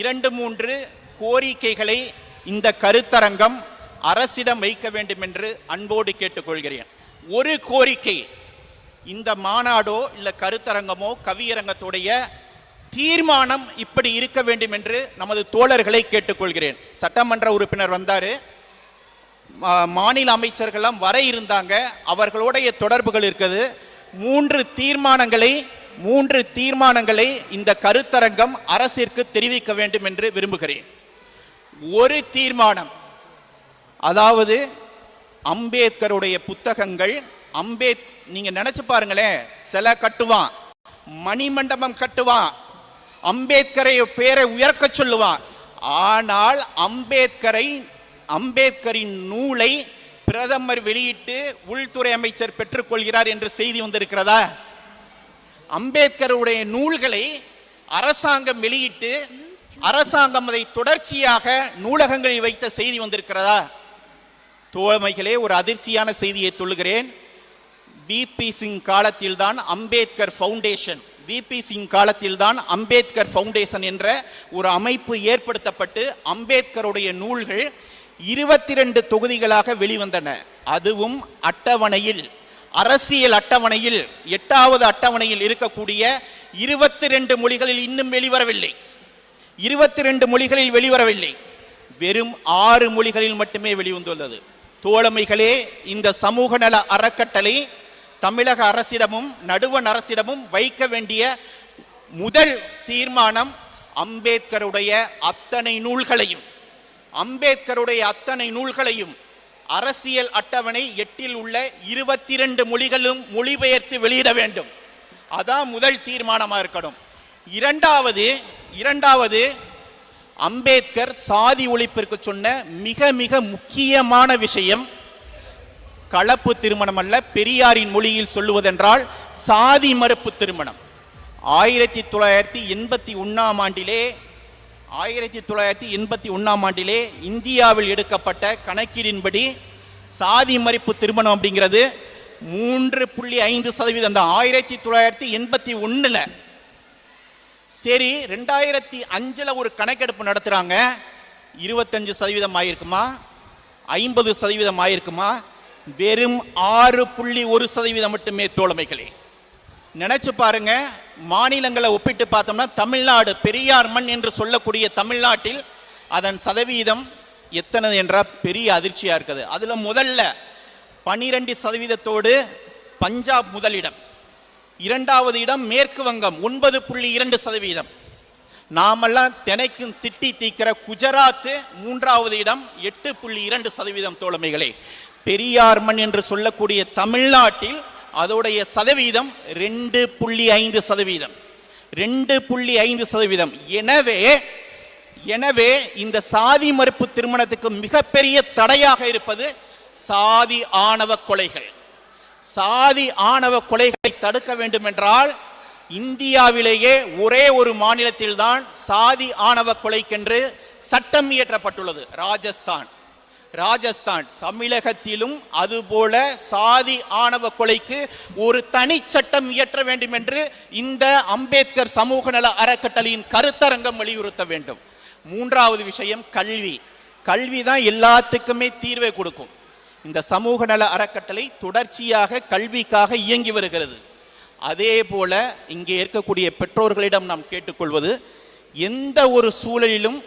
இரண்டு மூன்று கோரிக்கைகளை இந்த கருத்தரங்கம் அரசிடம் வைக்க வேண்டும் என்று அன்போடு கேட்டுக்கொள்கிறேன். ஒரு கோரிக்கை இந்த மாநாடோ இல்லை கருத்தரங்கமோ கவியரங்கத்துடைய தீர்மானம் இப்படி இருக்க வேண்டும் என்று நமது தோழர்களை கேட்டுக்கொள்கிறேன். சட்டமன்ற உறுப்பினர் வந்தார். மாநில அமைச்சர்கள்லாம் வர இருந்தாங்க. அவர்களுடைய தொடர்புகள் இருக்குது. மூன்று தீர்மானங்களை மூன்று தீர்மானங்களை இந்த கருத்தரங்கம் அரசிற்கு தெரிவிக்க வேண்டும் என்று விரும்புகிறேன். ஒரு தீர்மானம் அதாவது அம்பேத்கருடைய புத்தகங்கள் அம்பேத் நீங்க நினைச்சு பாருங்களேன் சிலை கட்டுவான் மணிமண்டபம் கட்டுவான் அம்பேத்கரை பேரை உயர்க்க சொல்லுவான். ஆனால் அம்பேத்கரை அம்பேத்கரின் நூலை பிரதமர் வெளியிட்டு உள்துறை அமைச்சர் பெற்றுக்கொள்கிறார் என்று செய்தி வந்திருக்கிறதா? அம்பேத்கருடைய நூல்களை அரசாங்கம் வெளியிட்டு அரசாங்கம் அதை தொடர்ச்சியாக நூலகங்களில் வைத்த செய்தி வந்திருக்கிறதா? தோழமைகளே ஒரு அதிர்ச்சியான செய்தியை சொல்லுகிறேன். பிபி சிங் காலத்தில்தான் அம்பேத்கர் ஃபவுண்டேஷன் விபி சிங் காலத்தில்தான் அம்பேத்கர் ஃபவுண்டேஷன் என்ற ஒரு அமைப்பு ஏற்படுத்தப்பட்டு அம்பேத்கருடைய நூல்கள் இருபத்தி ரெண்டு தொகுதிகளாக வெளிவந்தன. அதுவும் அட்டவணையில். அரசியல் அட்டவணையில் எட்டாவது அட்டவணையில் இருக்கக்கூடிய இருபத்தி ரெண்டு மொழிகளில் இன்னும் வெளிவரவில்லை. இருபத்தி ரெண்டு மொழிகளில் வெளிவரவில்லை. வெறும் ஆறு மொழிகளில் மட்டுமே வெளிவந்துள்ளது. தோழமைகளே இந்த சமூக நல அறக்கட்டளை தமிழக அரசிடமும் நடுவண் அரசிடமும் வைக்க வேண்டிய முதல் தீர்மானம் அம்பேத்கருடைய அத்தனை நூல்களையும். அம்பேத்கருடைய அத்தனை நூல்களையும் அரசியல் அட்டவணை எட்டில் உள்ள இருபத்தி ரெண்டு மொழிகளும் மொழிபெயர்த்து வெளியிட வேண்டும். அதான் முதல் தீர்மானமாக இருக்கணும். இரண்டாவது இரண்டாவது அம்பேத்கர் சாதி ஒழிப்பிற்கு சொன்ன மிக மிக முக்கியமான விஷயம் கலப்பு திருமணம் அல்ல பெரியாரின் மொழியில் சொல்லுவதென்றால் சாதி மறுப்பு திருமணம். ஆயிரத்தி தொள்ளாயிரத்தி எண்பத்தி ஒன்றாம் ஆண்டிலே ஆயிரத்தி தொள்ளாயிரத்தி எண்பத்தி ஒன்றாம் ஆண்டிலே இந்தியாவில் எடுக்கப்பட்ட கணக்கீடின்படி சாதி மறுப்பு திருமணம் அப்படிங்கிறது மூன்று புள்ளி ஐந்து சதவீதம் தான். ஆயிரத்தி தொள்ளாயிரத்தி எண்பத்தி ஒன்றில் சரி ரெண்டாயிரத்தி அஞ்சில் ஒரு கணக்கெடுப்பு நடத்துகிறாங்க இருபத்தஞ்சு சதவீதம் ஆயிருக்குமா? ஐம்பது சதவீதம் ஆயிருக்குமா? வெறும் ஆறு புள்ளி ஒரு சதவீதம் மட்டுமே தோழமைகளே. நினச்சி பாருங்க மாநிலங்களை ஒப்பிட்டு பார்த்தோம்னா தமிழ்நாடு பெரியார் மண் என்று சொல்லக்கூடிய தமிழ்நாட்டில் அதன் சதவீதம் எத்தனை என்றால் பெரிய அதிர்ச்சியாக இருக்குது. அதில் முதல்ல பனிரெண்டு சதவீதத்தோடு பஞ்சாப் முதலிடம். இரண்டாவது இடம் மேற்கு வங்கம் ஒன்பது புள்ளி இரண்டு சதவீதம். நாமெல்லாம் தினைக்கும் திட்டி தீக்கிற குஜராத்து மூன்றாவது இடம் எட்டு புள்ளி இரண்டு சதவீதம் தோழமைகளே. பெரியார் மண் என்று சொல்லக்கூடிய தமிழ்நாட்டில் அதோடைய சதவீதம் ரெண்டு புள்ளி ஐந்து சதவீதம். ரெண்டு புள்ளி ஐந்து சதவீதம். எனவே எனவே இந்த சாதி மறுப்பு திருமணத்துக்கு மிகப்பெரிய தடையாக இருப்பது சாதி ஆணவ கொலைகள். சாதி ஆணவ கொலைகளை தடுக்க வேண்டும் என்றால் இந்தியாவிலேயே ஒரே ஒரு மாநிலத்தில்தான் சாதி ஆணவ கொலைக்கென்று சட்டம் இயற்றப்பட்டுள்ளது ராஜஸ்தான். ராஜஸ்தான் தமிழகத்திலும் அதுபோல சாதி ஆணவ கொலைக்கு ஒரு தனி சட்டம் இயற்ற வேண்டும் என்று இந்த அம்பேத்கர் சமூக நல அறக்கட்டளையின் கருத்தரங்கம் வலியுறுத்த வேண்டும். மூன்றாவது விஷயம் கல்வி. கல்வி தான் எல்லாத்துக்குமே தீர்வை கொடுக்கும். இந்த சமூக நல அறக்கட்டளை தொடர்ச்சியாக கல்விக்காக இயங்கி வருகிறது. அதே போல இங்கே இருக்கக்கூடிய பெற்றோர்களிடம் நாம் கேட்டுக்கொள்வது எந்த ஒரு சூழலிலும்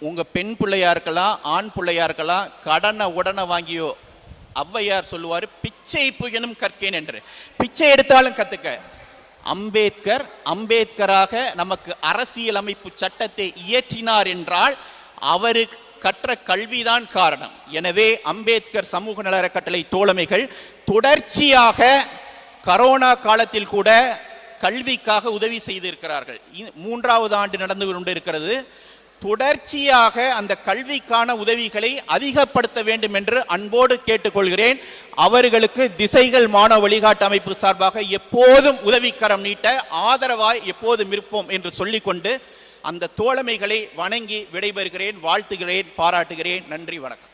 உங்கள் பெண் பிள்ளையா இருக்கலாம் ஆண் பிள்ளையா இருக்கலாம் கடனை உடனே வாங்கியோ ஔவையார் சொல்லுவார் பிச்சை புயனும் கற்கேன் என்று. பிச்சை எடுத்தாலும் கற்றுக்க அம்பேத்கர் அம்பேத்கராக நமக்கு அரசியலமைப்பு சட்டத்தை இயற்றினார் என்றால் அவரு கற்ற கல்விதான் காரணம். எனவே அம்பேத்கர் சமூக நல அறக்கட்டளை தோழமைகள் தொடர்ச்சியாக கரோனா காலத்தில் கூட கல்விக்காக உதவி செய்திருக்கிறார்கள். இ- மூன்றாவது ஆண்டு நடந்து கொண்டு இருக்கிறது தொடர்ச்சியாக அந்த கல்விக்கான உதவிகளை அதிகப்படுத்த வேண்டும் என்று அன்போடு கேட்டுக்கொள்கிறேன். அவர்களுக்கு திசைகள் மாணவ வழிகாட்டு அமைப்பு சார்பாக எப்போதும் உதவிக்கரம் நீட்ட ஆதரவாய் எப்போதும் இருப்போம் என்று சொல்லிக்கொண்டு அந்த தோழமைகளை வணங்கி விடைபெறுகிறேன் வாழ்த்துகிறேன் பாராட்டுகிறேன். நன்றி வணக்கம்.